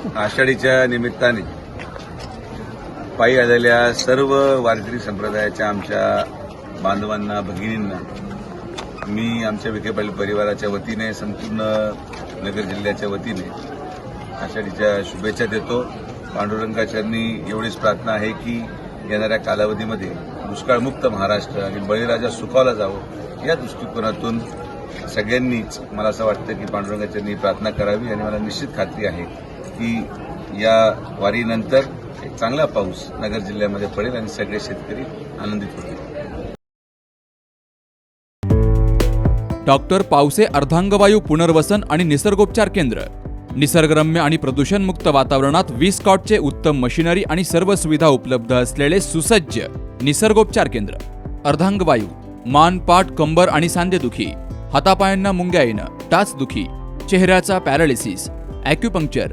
आषाढीच्या निमित्ताने पायी आलेल्या सर्व वारकरी संप्रदायाच्या आमच्या बांधवांना भगिनींना मी आमच्या विखे पाटील परिवाराच्या वतीने संपूर्ण नगर जिल्ह्याच्या वतीने आषाढीच्या शुभेच्छा देतो. पांडुरंगाचरणी एवढीच प्रार्थना आहे की येणाऱ्या कालावधीमध्ये दुष्काळमुक्त महाराष्ट्र आणि बळीराजा सुखावला जावं या दृष्टिकोनातून सगळ्यांनीच मला असं वाटतं की पांडुरंगाचरणी प्रार्थना करावी आणि मला निश्चित खात्री आहे की या वारीनंतर एक चांगला पाऊस नगर जिल्ह्यामध्ये पडेल आणि सगळे शेतकरी आनंदित होतील. डॉक्टर पावसे अर्धांगवायू पुनर्वसन आणि निसर्गोपचार केंद्र. निसर्गरम्य आणि प्रदूषणमुक्त वातावरणात वीस कॉटचे उत्तम मशिनरी आणि सर्व सुविधा उपलब्ध असलेले सुसज्ज निसर्गोपचार केंद्र. अर्धांगवायू मान पाठ कंबर आणि सांधेदुखी हातापायांना मुंग्या येणं टाचदुखी चेहऱ्याचा पॅरालिसिस ॲक्युपंक्चर